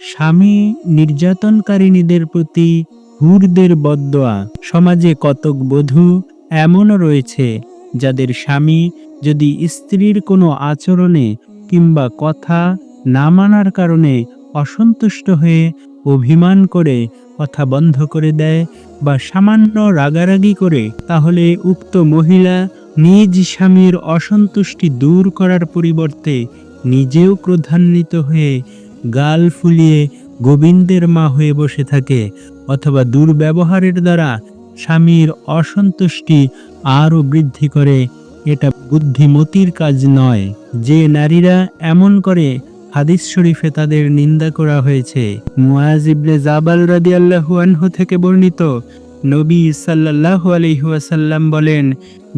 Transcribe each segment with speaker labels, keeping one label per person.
Speaker 1: স্বামী নির্যাতনকারিণীদের প্রতি হুরদের বদদোয়া সমাজে কতক বধূ এমনও রয়েছে, যাদের স্বামী যদি স্ত্রীর কোনো আচরণে কিংবা কথা না মানার কারণে অসন্তুষ্ট হয়ে অভিমান করে কথা বন্ধ করে দেয় বা সামান্য রাগারাগি করে, তাহলে উক্ত মহিলা নিজ স্বামীর অসন্তুষ্টি দূর করার পরিবর্তে নিজেও ক্রোধান্বিত হয়ে গাল ফুলিয়ে গোবিন্দের মা হয়ে বসে থাকে অথবা দুর্ব্যবহারের দ্বারা স্বামীর অসন্তুষ্টি আরও বৃদ্ধি করে। এটা বুদ্ধিমতির কাজ নয়। যে নারীরা এমন করে, হাদিস শরীফে তাদের নিন্দা করা হয়েছে। মুয়াজ ইবনে জাবাল রাদিয়াল্লাহু আনহু থেকে বর্ণিত নবী সাল্লাল্লাহু আলাইহি বলেন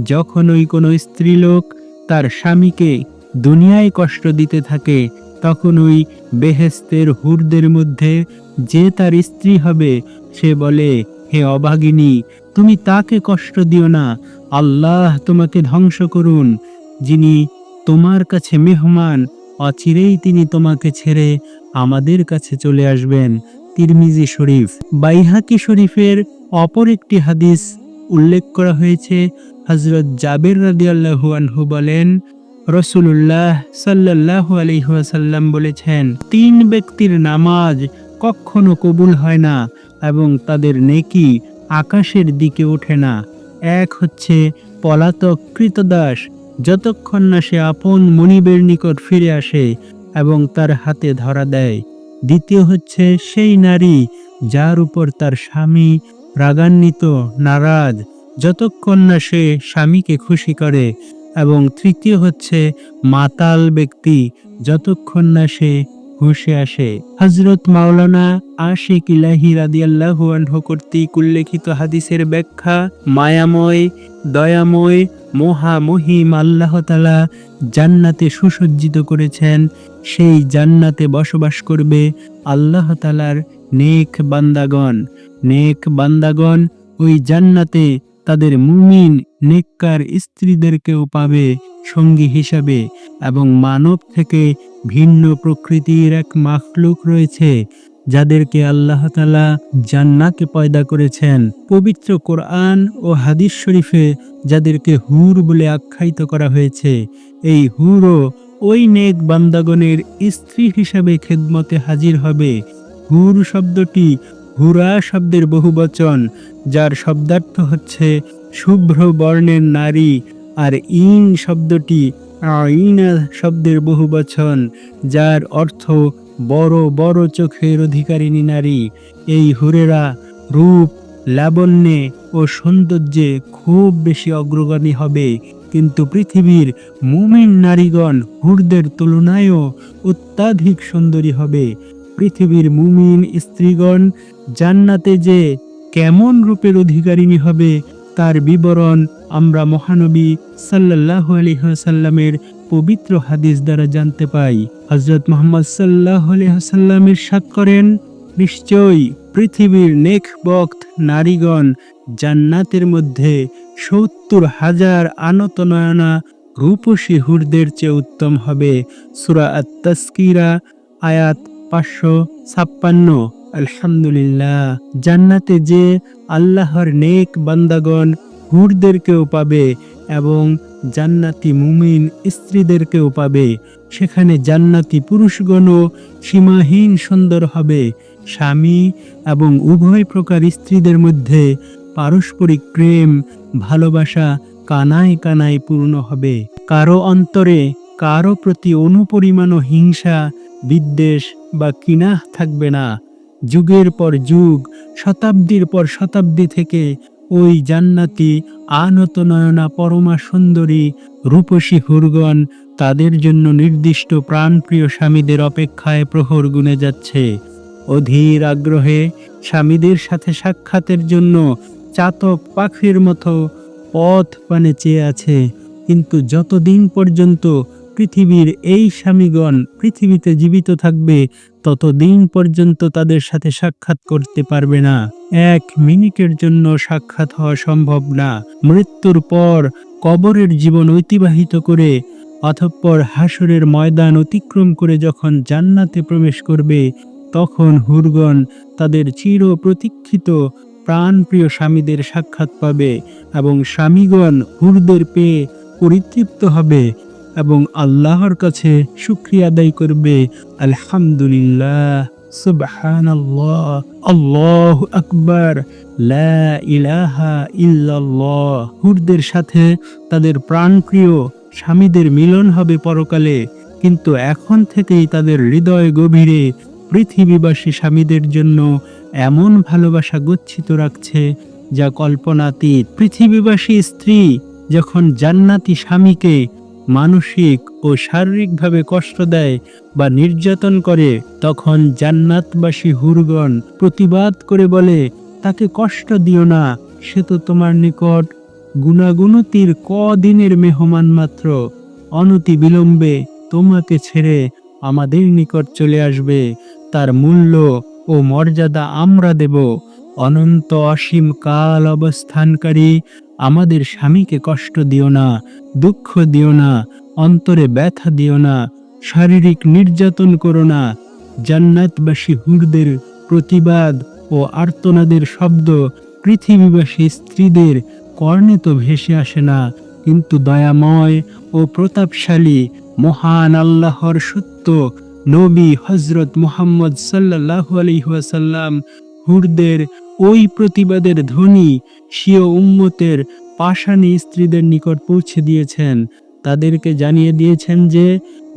Speaker 1: যখন ওই কোনো স্ত্রীলোক তার স্বামীকে দুনিয়ায় কষ্ট দিতে থাকে তখন ওই বেহেস্তের হুরদের মধ্যে যে তার স্ত্রী হবে, সে বলে, হে অভাগিনী, তুমি তাকে কষ্ট দিও না। আল্লাহ তোমাকে ধ্বংস করুন। যিনি তোমার কাছে মেহমান, অচিরেই তিনি তোমাকে ছেড়ে আমাদের কাছে চলে আসবেন। তিরমিজি শরীফ। বাইহাকি শরীফের অপর একটি হাদিস উল্লেখ করা হয়েছে। হজরত জাবের রাদিয়াল্লাহু বলেন রসুল্লাহ সাল্লাহ আলহাসাল্লাম বলেছেন, তিন ব্যক্তির নামাজ কখনো কবুল হয় না এবং তাদের নেকি আকাশের দিকে ওঠে না। এক হচ্ছে পলাতক কৃতদাস, যতক্ষণ না সে আপন মনিবের নিকট ফিরে আসে এবং তার হাতে ধরা দেয়। দ্বিতীয় হচ্ছে সেই নারী যার উপর তার স্বামী রাগান্বিত, নারাজ, যতক্ষণ না সে স্বামীকে খুশি করে এবং তৃতীয় হচ্ছে মাতাল ব্যক্তি, যতক্ষণ না সে হুশে আসে। হজরত মাওলানা আশিক ইলাহি রাদিয়াল্লাহু আনহু কর্তৃক উল্লেখিত হাদিসের ব্যাখ্যা, মায়াময়, দয়াময় মহা মহিম আল্লাহ তালা জান্নাতে সুসজ্জিত করেছেন। সেই জান্নাতে বসবাস করবে আল্লাহ তালার নেক বান্দাগণ। নেক বান্দাগণ ওই জান্নাতে তাদের মুমিন, নেককার স্ত্রীদেরকেও পাবে সঙ্গী হিসাবে এবং মানব থেকে ভিন্ন প্রকৃতির এক মাখলুক রয়েছে, যাদেরকে আল্লাহ তালা জান্নাকে পয়দা করেছেন। পবিত্র কোরআন ও হাদিস শরীফে যাদেরকে হুর বলে আখ্যায়িত করা হয়েছে, এই হুরও ওই নেক বান্দাগণের স্ত্রী হিসাবে খেদমতে হাজির হবে। হুর শব্দটি হুরা শব্দের বহুবচন যার শব্দার্থ হচ্ছে শুভ্র বর্ণের নারী, আর ইন শব্দটি আইনা শব্দের বহুবচন যার অর্থ বড় বড় চোখের অধিকারিণী নারী। এই হুরেরা রূপ, লাবণ্যে ও সৌন্দর্যে খুব বেশি অগ্রগামী হবে, কিন্তু পৃথিবীর মুমিন নারীগণ হুরদের তুলনায়ও অত্যাধিক সুন্দরী হবে। পৃথিবীর মুমিন স্ত্রীগণ জান্নাতে যে কেমন রূপের অধিকারিণী হবে, তার বিবরণ আমরা মহানবী সাল্লাহ আলহাসাল্লামের পবিত্র হাদিস দ্বারা জানতে পাই। হজরত মোহাম্মদ সাল্লাহ আলহাসাল্লামের সাত করেন, নিশ্চয়ই পৃথিবীর নেক বক্ত নারীগণ জান্নাতের মধ্যে সত্তর হাজার আনত নয়না রূপসী হুরদের চেয়ে উত্তম হবে। সুরা আত তাস্কিরা আয়াত পাঁচশো ছাপ্পান্ন। আলহামদুলিল্লাহ, জান্নাতে যে আল্লাহর নেক বান্দাগণ হুরদেরকেও পাবে এবং জান্নাতি মুমিন স্ত্রীদেরকেও পাবে, সেখানে জান্নাতি পুরুষগণও সীমাহীন সুন্দর হবে। স্বামী এবং উভয় প্রকার স্ত্রীদের মধ্যে পারস্পরিক প্রেম, ভালোবাসা কানায় কানায় পূর্ণ হবে। কারও অন্তরে কারও প্রতি অনুপরিমাণও হিংসা, বিদ্বেষ বা কিনাহ থাকবে না। যুগের পর যুগ, শতাব্দীর পর শতাব্দী থেকে ওই জান্নাতি, আনত নয়না পরমা সুন্দরী রূপসী হুরগণ তাদের জন্য নির্দিষ্ট প্রাণপ্রিয় স্বামীদের অপেক্ষায় প্রহর গুনে যাচ্ছে। অধীর আগ্রহে স্বামীদের সাথে সাক্ষাতের জন্য চাতক পাখির মতো পথ পানে চেয়ে আছে। কিন্তু যতদিন পর্যন্ত পৃথিবীর এই স্বামীগণ পৃথিবীতে জীবিত থাকবে, ততদিন পর্যন্ত তাদের সাথে সাক্ষাৎ করতে পারবে না। এক মিনিটের জন্য সাক্ষাৎ হওয়া সম্ভব না। মৃত্যুর পর কবরের জীবন অতিবাহিত করে, অতঃপর হাসরের ময়দান অতিক্রম করে যখন জান্নাতে প্রবেশ করবে, তখন হুরগণ তাদের চির প্রতীক্ষিত প্রাণপ্রিয় স্বামীদের সাক্ষাৎ পাবে এবং স্বামীগণ হুরদের পেয়ে পরিতৃপ্ত হবে। এবং আল্লাহর কাছে শুক্রিয়া আদায় করবে। আলহামদুলিল্লাহ। সুবহানাল্লাহ। আল্লাহ আকবার। লা ইলাহা ইল্লাল্লাহ। হুরদের সাথে তাদের প্রাণপ্রিয় স্বামীদের মিলন হবে পরকালে। কিন্তু এখন থেকেই তাদের হৃদয় গভীরে পৃথিবীবাসী স্বামীদের জন্য এমন ভালোবাসা গচ্ছিত রাখছে যা কল্পনাতীত। পৃথিবীবাসী স্ত্রী যখন জান্নাতি স্বামীকে মানসিক ও শারীরিকভাবে কষ্ট দেয় বা নির্যাতন করে, তখন জান্নাতবাসী হুরগণ প্রতিবাদ করে বলে, তাকে কষ্ট দিও না, সে তো তোমার নিকট গুণাগুণতির কদিনের মেহমান মাত্র। অনতি বিলম্বে তোমাকে ছেড়ে আমাদের নিকট চলে আসবে। তার মূল্য ও মর্যাদা আমরা দেব। অনন্ত অসীম কাল অবস্থানকারী আমাদের স্বামীকে কষ্ট দিও না, দুঃখ দিও না, অন্তরে ব্যথা দিও না, শারীরিক নির্যাতন করো না। জান্নাতবাসী হুরদের প্রতিবাদ ও আর্তনাদের শব্দ পৃথিবীবাসী স্ত্রীদের কর্ণে তো ভেসে আসে না, কিন্তু দয়াময় ও প্রতাপশালী মহান আল্লাহর সত্য নবী হজরত মুহাম্মদ সাল্লাহ আলহিহাসাল্লাম হুরদের ওই প্রতিবাদের ধ্বনি স্বীয় উম্মতের পাষাণী স্ত্রীদের নিকট পৌঁছে দিয়েছেন। তাদেরকে জানিয়ে দিয়েছেন যে,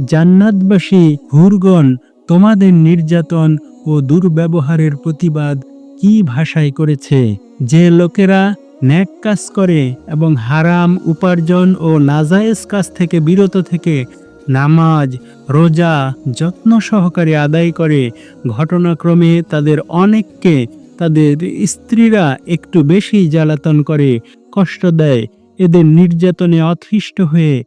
Speaker 1: জান্নাতবাসী, হুরগণ, তোমাদের নির্যাতন ও দুর্ব্যবহারের প্রতিবাদ কি ভাষায় করেছে? যে লোকেরা ন্যাক কাজ করে এবং হারাম উপার্জন ও নাজায়েজ কাজ থেকে বিরত থেকে নামাজ, রোজা, যত্ন সহকারে আদায় করে, ঘটনাক্রমে তাদের অনেককে তাদের স্ত্রীরা একটু বেশি জ্বালাতন করে কষ্ট দেয়। এদের নির্যাতনে অথৃষ্ট হয়ে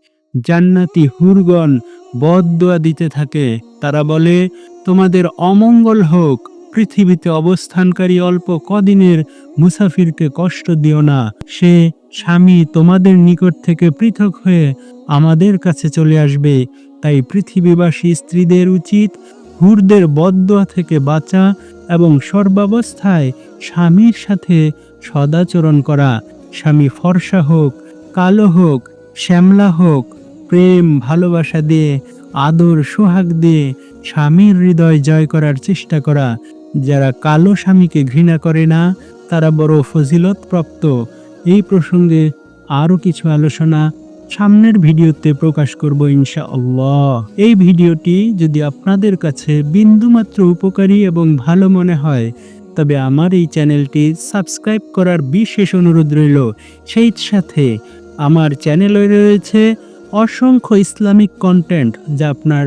Speaker 1: জান্নাতি হুরগণ বদদোয়া দিতে থাকে। তারা বলে, তোমাদের অমঙ্গল হোক। পৃথিবীতে অবস্থানকারী অল্প কদিনের মুসাফিরকে কষ্ট দিও না। সে স্বামী তোমাদের নিকট থেকে পৃথক হয়ে আমাদের কাছে চলে আসবে। তাই পৃথিবীবাসী স্ত্রীদের উচিত হুরদের বদদোয়া থেকে বাঁচা এবং সর্বাবস্থায় স্বামীর সাথে সদাচরণ করা। স্বামী ফর্সা হোক, কালো হোক, শ্যামলা হোক, প্রেম, ভালোবাসা দিয়ে, আদর, সোহাগ দিয়ে স্বামীর হৃদয় জয় করার চেষ্টা করা। যারা কালো স্বামীকে ঘৃণা করে না, তারা বড় ফজিলত প্রাপ্ত এই প্রসঙ্গে আরও কিছু আলোচনা সামনের ভিডিওতে প্রকাশ করব ইনশা আল্লাহ এই ভিডিওটি যদি আপনাদের কাছে বিন্দুমাত্র উপকারী এবং ভালো মনে হয়, তবে আমার এই চ্যানেলটি সাবস্ক্রাইব করার বিশেষ অনুরোধ রইল। সেই সাথে আমার চ্যানেলে রয়েছে অসংখ্য ইসলামিক কন্টেন্ট যা আপনার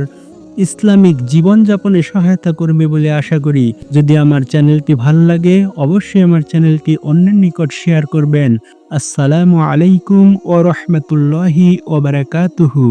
Speaker 1: ইসলামিক জীবনযাপনে সহায়তা করবে বলে আশা করি। যদি আমার চ্যানেলটি ভালো লাগে, অবশ্যই আমার চ্যানেলটি অন্যের নিকট শেয়ার করবেন। আসসালামু আলাইকুম ও রহমতুল্লাহি ওবরাকাতুহু